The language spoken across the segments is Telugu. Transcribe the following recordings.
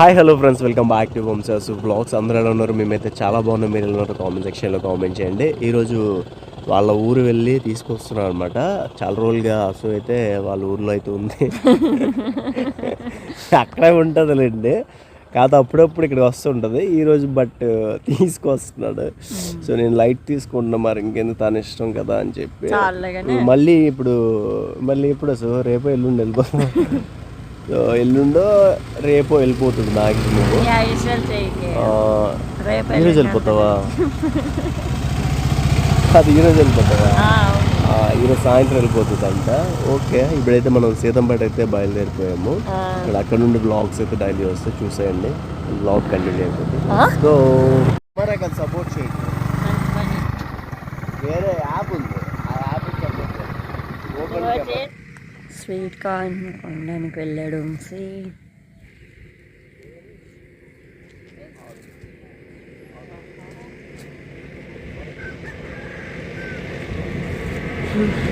Hi hello friends welcome back to వంశాస్ vlogs అందరూ ఎలా ఉన్నారు? మేమైతే చాలా బాగున్నాం. మీరు ఎలా ఉన్నారు కామెంట్ సెక్షన్లో కామెంట్ చేయండి. ఈరోజు వాళ్ళ ఊరు వెళ్ళి తీసుకొస్తున్నాం అనమాట చాలా రోజులుగా అసలు అయితే వాళ్ళ ఊర్లో అయితే ఉంది. అక్కడే ఉంటుందిలేండి. కాదు అప్పుడప్పుడు ఇక్కడికి వస్తుంటుంది ఈరోజు బట్ తీసుకొస్తున్నాడు. సో నేను లైట్ తీసుకుంటున్నా మరి ఇంకెందుకు తన ఇష్టం కదా అని చెప్పి. మళ్ళీ ఇప్పుడు మళ్ళీ ఎప్పుడు అసలు రేపు ఎల్లుండి వెళ్ళిపోతాం సో ఎల్లుండో రేపో వెళ్ళిపోతుంది మ్యాక్సిమం ఈరోజు వెళ్ళిపోతావా? అది ఈరోజు వెళ్ళిపోతావా? ఈరోజు సాయంత్రం వెళ్ళిపోతుంది అంట ఓకే ఇప్పుడైతే మనం సీతంపేట అయితే బయలుదేరిపోయాము. ఇక్కడ అక్కడ నుండి బ్లాగ్స్ అయితే డైలీ వస్తే చూసేయండి. బ్లాగ్ కంటిన్యూ అయిపోతుంది? సో మరి సపోర్ట్ చేయండి స్వీట్ కార్న్ కొనడానికి వెళ్ళాడు వంశీ. అక్కడ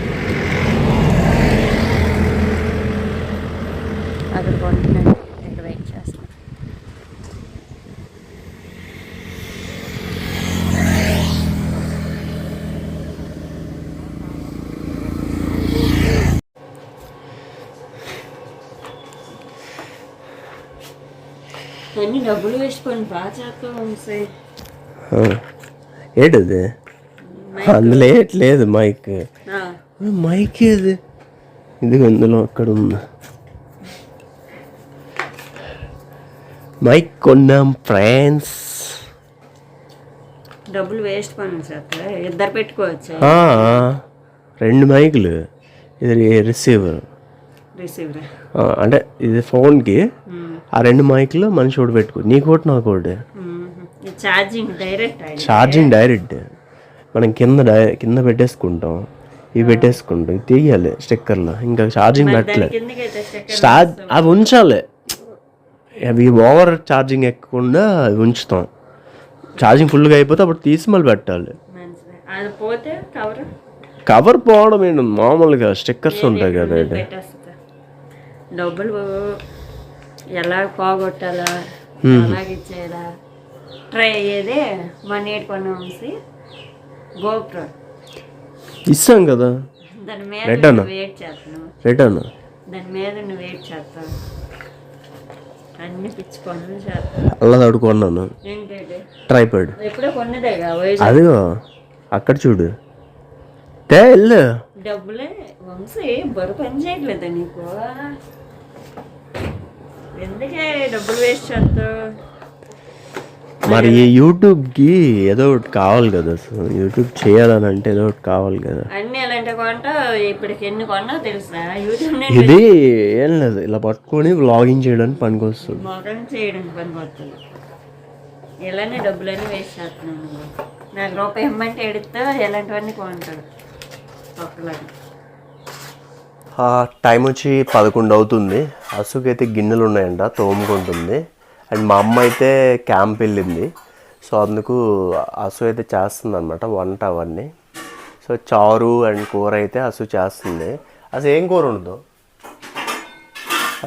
అన్ని డబ్బులు వేసుకొని బాగా చేస్తాం ఏంటది? అందులో ఏట్లేదు మైక్ మైక్ ఏది? ఇది అందులో అక్కడ ఉంది. మైక్ కొన్నాం ఫ్రాన్స్. డబ్బులు వేస్ట్ పని ఇద్దరు పెట్టుకోవచ్చు. రెండు మైకులు ఇది రిసీవర్ అంటే ఇది ఫోన్కి ఆ రెండు మైకులు మనిషి ఒకటి పెట్టుకో. నీకు ఒకటి నాకు ఒకటి. ఛార్జింగ్ డైరెక్ట్ ఛార్జింగ్ డైరెక్ట్ మనం కింద కింద పెట్టేసుకుంటాం. ఇవి పెట్టేసుకుంటాం. ఇది తీయాలి స్టిక్కర్లో. ఇంకా ఛార్జింగ్ పెట్టలే స్టార్ట్ అవి ఉంచాలి. అవి ఓవర్ ఛార్జింగ్ ఎక్కకుండా అవి ఉంచుతాం. ఛార్జింగ్ ఫుల్గా అయిపోతే అప్పుడు తీసి మళ్ళీ పెట్టాలి. కవర్ పోవడం ఏంటి? మామూలుగా స్టిక్కర్స్ ఉంటాయి కదా డబ్బులు ఎలా పోగొట్టాలా అలాగే ఇచ్చేయాలా? ట్రై అయ్యేదే మన ఏడు కొన్ని ఉంచి గోప్రో ఇస్తాం కదా. దాని మీద వెయిట్ రిటర్న్ దాని మీద నువ్వు వెయిట్ చేస్తావు. అన్ని పిచ్చి పనులు చేస్తావు. అలా తడుకున్నాను ఏంటంటే ట్రైపాడ్ ఎప్పుడో కొన్నదేగా వయసు అదిగో అక్కడ చూడు. తే వెళ్ళు. డబ్బులే వంశీ బరువు పని చేయట్లేదా నీకు? ఎందుకే డబ్బులు వేస్ట్ చేస్తావు? మరి ఈ యూట్యూబ్కి ఏదో ఒకటి కావాలి కదా అసలు. యూట్యూబ్ చేయాలని అంటే ఏదో ఒకటి కావాలి కదా. అన్ని ఎలాంటి కొంటా ఇప్పటికి ఎన్ని కొన్నా తెలుసా? యూట్యూబ్ ఇది ఏం లేదు ఇలా పట్టుకొని వ్లాగింగ్ చేయడానికి పనికొస్తుంది మొఖం చేయడానికి పని పోతుంది ఇలానే డబ్బులన్నీ వేస్ట్ చేస్తున్నాను నాకు రూపాయి ఇమ్మంటే ఎడితే ఎలాంటివన్నీ కొంటాడు టైం వచ్చి పదకొండు అవుతుంది. అసుకైతే గిన్నెలు ఉన్నాయంట తోముకుంటుంది. అండ్ మా అమ్మ అయితే క్యాంప్ వెళ్ళింది. సో అందుకు అసు అయితే చేస్తుంది అనమాట వంట అవన్నీ. సో చారు అండ్ కూర అయితే అసు చేస్తుంది. అసలు ఏం కూర ఉండదు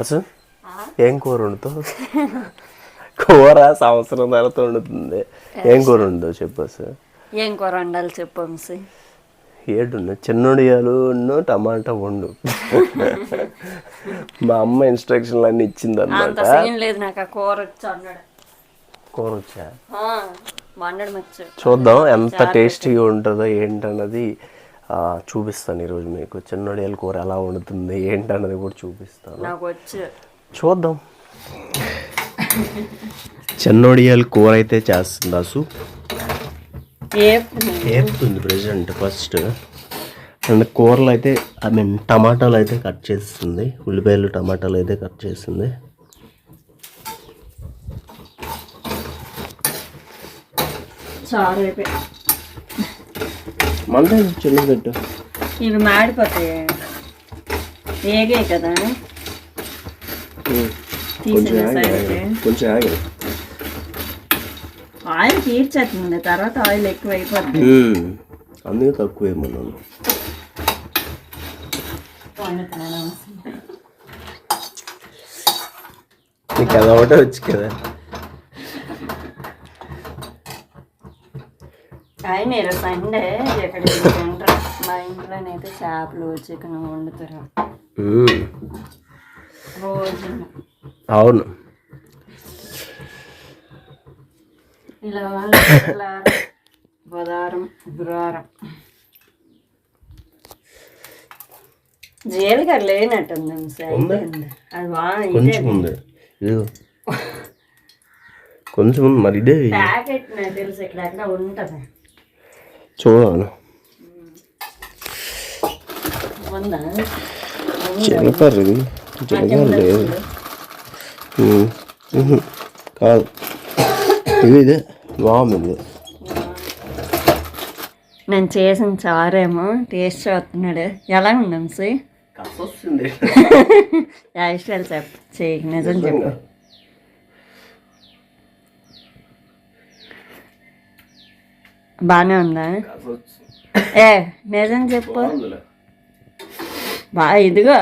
అసు ఏం కూర ఉండదు కూర సంవత్సరం తర్వాత వండుతుంది. ఏం కూర ఉండదు చెప్పు అసు ఏం కూర వండాలి చెప్పు ఏడున్న చిన్నొడియాలు టమాటా వండు. మా అమ్మ ఇన్స్ట్రక్షన్లు అన్ని ఇచ్చింది అనమాట లేదు నాకు కూర వచ్చి కూర చూద్దాం ఎంత టేస్టీగా ఉంటుందో ఏంటన్నది చూపిస్తాను ఈరోజు మీకు. చిన్నొడియాల కూర ఎలా వండుతుంది ఏంటన్నది కూడా చూపిస్తాను. చూద్దాం. చిన్నొడియాల కూర అయితే చేస్తుంది అసు ఏ ఏపుతుంది. Present first. అండ్ కూరలు అయితే ఐ మీన్ టమాటాలు అయితే కట్ చేస్తుంది. ఉల్లిపాయలు టమాటాలు అయితే కట్ చేస్తుంది. మళ్ళీ చిన్న పెట్టు. ఇవి మాడిపోతాయి ఏగే కదా? కొంచెం. కొంచెం ఆగి. ఆయిల్ తీర్చేస్తుంది తర్వాత ఆయిల్ ఎక్కువ అయిపోతుంది అందుకే తక్కువ ఏమన్నాను. నీకు అది ఒకటే వచ్చు కదా. ఆయన సండే ఎక్కడికి తింటారు? మా ఇంట్లోనైతే చేపలు చికెన్ వండుతారు. రోజు. అవును. ఇలా బుధవారం గురువారం. జీలకర్ర లేనట్టుంది? అది బాగా కొంచెం ఉంది. మరి ఇదే ప్యాకెట్ తెలుసు ఇక్కడ ఎక్కడ ఉంటుంది. చూడాలి. జీలకర్ర జీలకర్ర లేదు. కాదు. ఇది ఇదే బాగుంది నేను చేసిన చారేమో టేస్ట్ చూస్తున్నాడు ఎలా ఉందాం వస్తుంది యాక్చువల్ చెప్పు చేయి నిజం చెప్పు బాగానే ఉందా ఏ నిజం చెప్పు బా ఇదిగో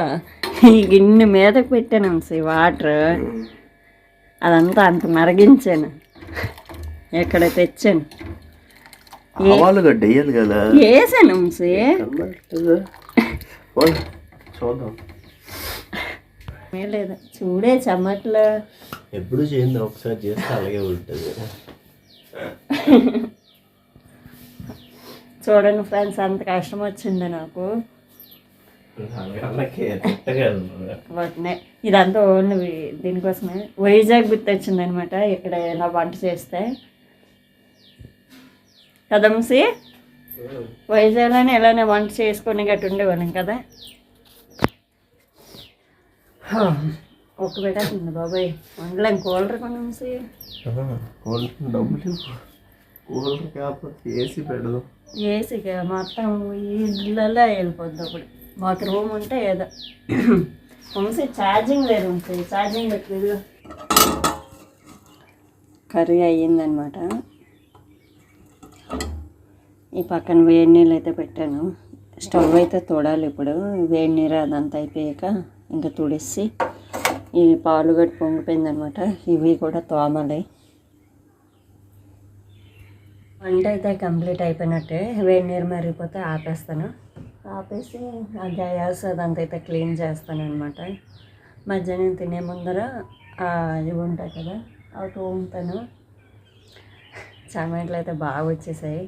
ఈ గిన్నె మీదకి పెట్టాను సి వాటర్ అదంతా అంత మరిగించాను ఇక్కడ తెచ్చాను? ఆవాలు గడ్డ వేయాలి కదా. వేసాను చూద్దాం. లేదు చూడే చెమట్లు. ఎప్పుడు చేయండి ఒకసారి చేస్తే అలాగే ఉంటుంది. చూడండి ఫ్రెండ్స్ అంత కష్టం వచ్చింది నాకు. వాటినే. ఇదంతా ఓన్లీ దీనికోసమే. వైజాగ్ గుర్తొచ్చింది అనమాట ఇక్కడ ఇలా వంట చేస్తే. కదంసి వైజాగ్లోనే ఇలానే వంట చేసుకొని గట్టి ఉండేవాళ్ళం కదా. ఒక పెట్టేస్తుంది బాబాయ్. వండలేం కూలర్ కొనంసి ఆహా, కూలర్ డబ్బులు. కూలర్ కాకపోతే ఏసీ పెడదాం. ఏసీగా మొత్తం ఈ ఇళ్ళల్లో వెళ్ళిపోద్ది అప్పుడు. మాకు రూమ్ ఉంటే ఏదో. ఉంచి ఛార్జింగ్ లేదు ఉంచి ఛార్జింగ్ పెట్టలేదు కర్రీ అయ్యిందనమాట ఈ పక్కన వేడి నీళ్ళు అయితే పెట్టాను. స్టవ్ అయితే తోడాలి ఇప్పుడు. వేడి నీరు అదంతా అయిపోయాక ఇంకా తుడిసి ఈ పాలు గట్టి పొంగిపోయిందనమాట. ఇవి కూడా తోమాలి. వంట అయితే కంప్లీట్ అయిపోయినట్టే. వేడి నీరు మరిగిపోతే ఆపేస్తాను. ఆపేసి ఆ గ్యాస్ అదంతా అయితే క్లీన్ చేస్తాను అనమాట మధ్యాహ్నం తినే ముందర ఇవి ఉంటాయి కదా అవి తోముతాను. చమట్లు అయితే బాగా వచ్చేసాయి.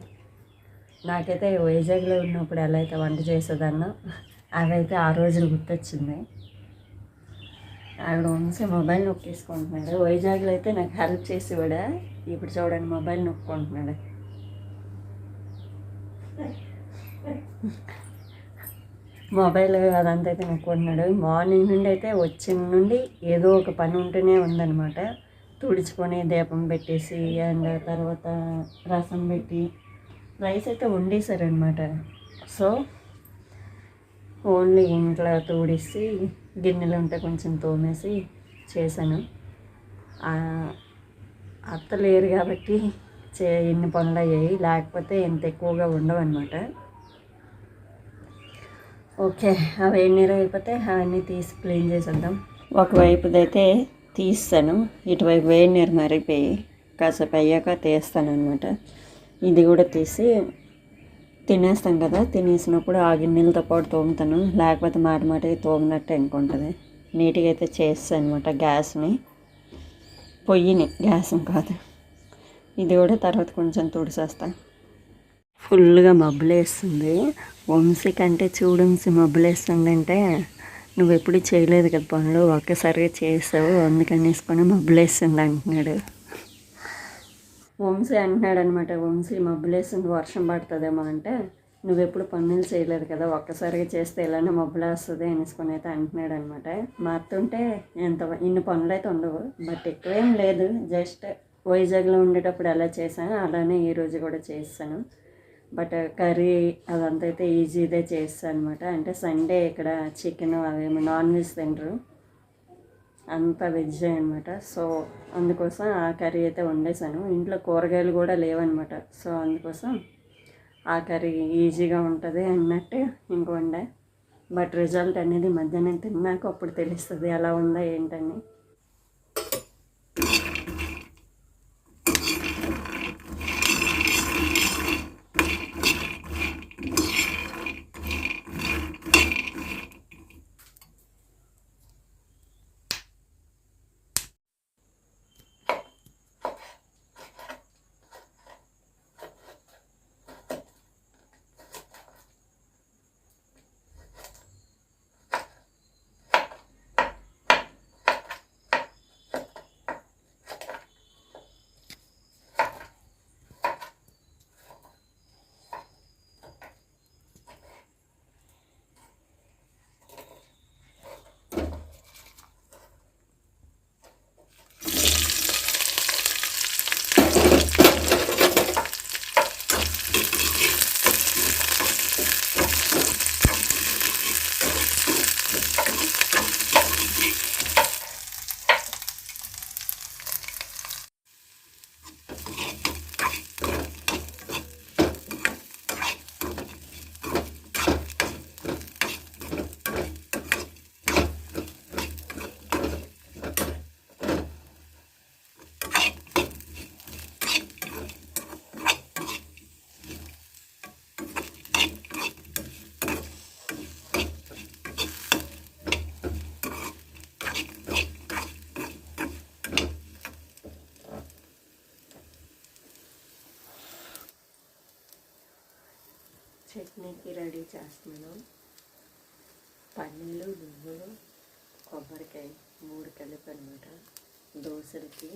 నాకైతే వైజాగ్లో ఉన్నప్పుడు ఎలా అయితే వంట చేసేదాన్నో అవైతే ఆ రోజులు గుర్తొచ్చింది. ఆవిడ ఉంచి మొబైల్ నొక్కేసుకుంటున్నాడు. వైజాగ్లో అయితే నాకు హెల్ప్ చేసి కూడా ఇప్పుడు చూడండి మొబైల్ నొక్కుంటున్నాడు. మొబైల్ అదంతా అయితే నొక్కుంటున్నాడు. మార్నింగ్ నుండి అయితే వచ్చిన నుండి ఏదో ఒక పని ఉంటూనే ఉందన్నమాట. తుడుచుకొని దీపం పెట్టేసి అండ్ తర్వాత రసం పెట్టి రైస్ అయితే వండేశారనమాట సో ఓన్లీ ఇంట్లో తోడేసి గిన్నెలు ఉంటే కొంచెం తోమేసి చేశాను. అత్త లేరు కాబట్టి చే ఎన్ని పనులు అయ్యాయి లేకపోతే ఎంత ఎక్కువగా ఉండవు అనమాట ఓకే అవి వేడి నీరు అయిపోతే అవన్నీ తీసి క్లీన్ చేసేద్దాం. ఒకవైపుదైతే తీస్తాను ఇటువైపు వేడి నీరు మరిగిపోయి కాసేపు అయ్యాక తీస్తాను అనమాట ఇది కూడా తీసి తినేస్తాం కదా తినేసినప్పుడు ఆ గిన్నెలతో పాటు తోముతాను. లేకపోతే మాట మాటకి తోమినట్టు అనుకుంటుంది నీట్గా అయితే చేస్తాను అనమాట గ్యాస్ని. పొయ్యిని గ్యాస్ని కాదు. ఇది కూడా తర్వాత కొంచెం తుడిసేస్తా. ఫుల్గా మబ్బులేస్తుంది. వంశీ కంటే చూడు మబ్బులేస్తుందంటే నువ్వు ఎప్పుడు చేయలేదు కదా పనులు ఒక్కసారిగా చేసావు అందుకని వేసుకొని మబ్బులేస్తుంది అంటున్నాడు. వంశీ అంటున్నాడు అనమాట వంశీ మబ్బులేసింది వర్షం పడుతుందేమో అంటే నువ్వెప్పుడు పనులు చేయలేదు కదా ఒక్కసారిగా చేస్తే ఇలానే మబ్బులు వస్తుంది అనేసుకొని అయితే అంటున్నాడు అనమాట మారుతుంటే ఎంత ఇన్ని పనులు అయితే ఉండవు బట్ ఎక్కువేం లేదు. జస్ట్ వైజాగ్లో ఉండేటప్పుడు ఎలా చేశాను అలానే ఈరోజు కూడా చేస్తాను. బట్ కర్రీ అదంతా అయితే ఈజీదే చేస్తాను అనమాట అంటే సండే ఇక్కడ చికెన్ అవేమి నాన్ వెజ్ తింటారు అంతా వెజ్ అనమాట సో అందుకోసం ఆ కర్రీ అయితే వండేసాను. ఇంట్లో కూరగాయలు కూడా లేవన్నమాట. సో అందుకోసం ఆ కర్రీ ఈజీగా ఉంటుంది అన్నట్టు ఇంక వండా. బట్ రిజల్ట్ అనేది మధ్యాహ్నం తిన్నాక అప్పుడు తెలుస్తుంది ఎలా ఉందా ఏంటని. చట్నీకి రెడీ చేస్తున్నాను. పన్నీలు నువ్వులు కొబ్బరికాయ మూడు కలిపి అనమాట దోశలకి.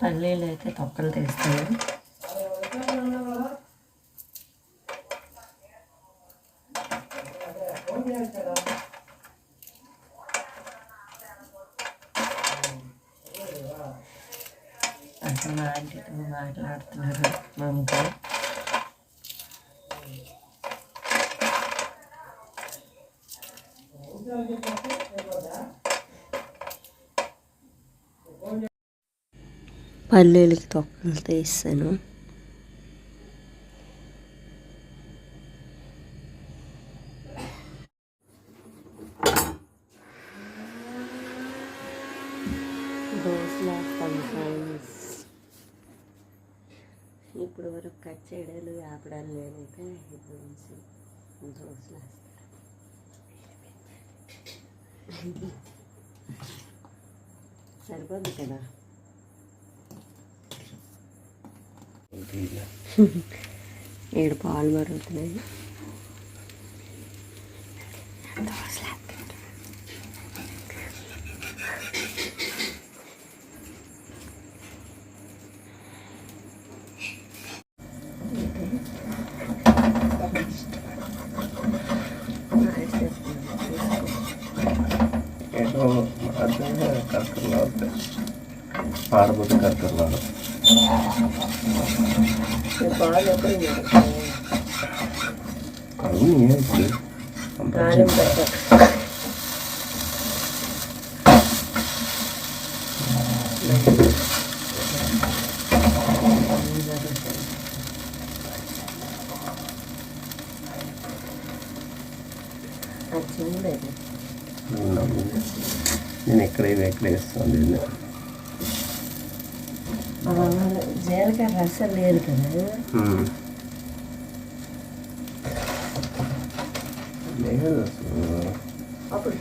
పల్లీలు అయితే తొక్కలు తీస్తాను అసలు మా ఆంటీతో మాట్లాడుతున్నారు మా అమ్మగారు పల్లీలకి తొక్కలు తీస్తాను కట్ చేయడాలు ఆపడాలు లేదైతే ఇప్పుడు నుంచి దోశలు వేస్తాను సరిపోద్ది కదా? ఏడు పాలు మరుగుతున్నాయి ఏదో అదే కరకరలు అవుతాయి పాడబోతే కరకరలు ఆడతాయి పాలు ఎప్పుడు అవును ఏంటి కారం పెట్ట చూడలేదు నేను ఎక్కడ ఎక్కడ వేస్తాను దీన్ని. జీలకర్ర అసలు లేదు కదా. లేదు అసలు అప్పుడు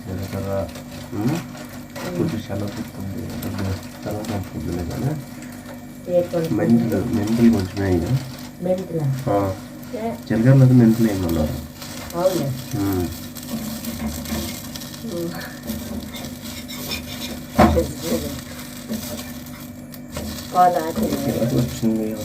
జీలకర్ర. కొంచెం శనగపుస్తుంది శనగపుద్దులే కదా? మెంతులు మెంతులు కొంచెం మెంతులు? వేయమన్నారు. అవును ఉమ్. పాలు ఆచింది ఎలా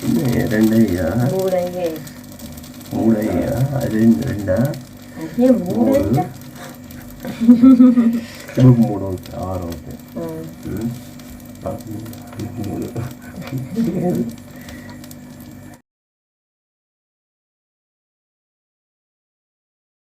అది నేను తుడుచుకోలేదు చెప్పండి ఎక్కడెక్కాను పెడతాను వెయ్యాలా రుబ్బు? మరి ఇదే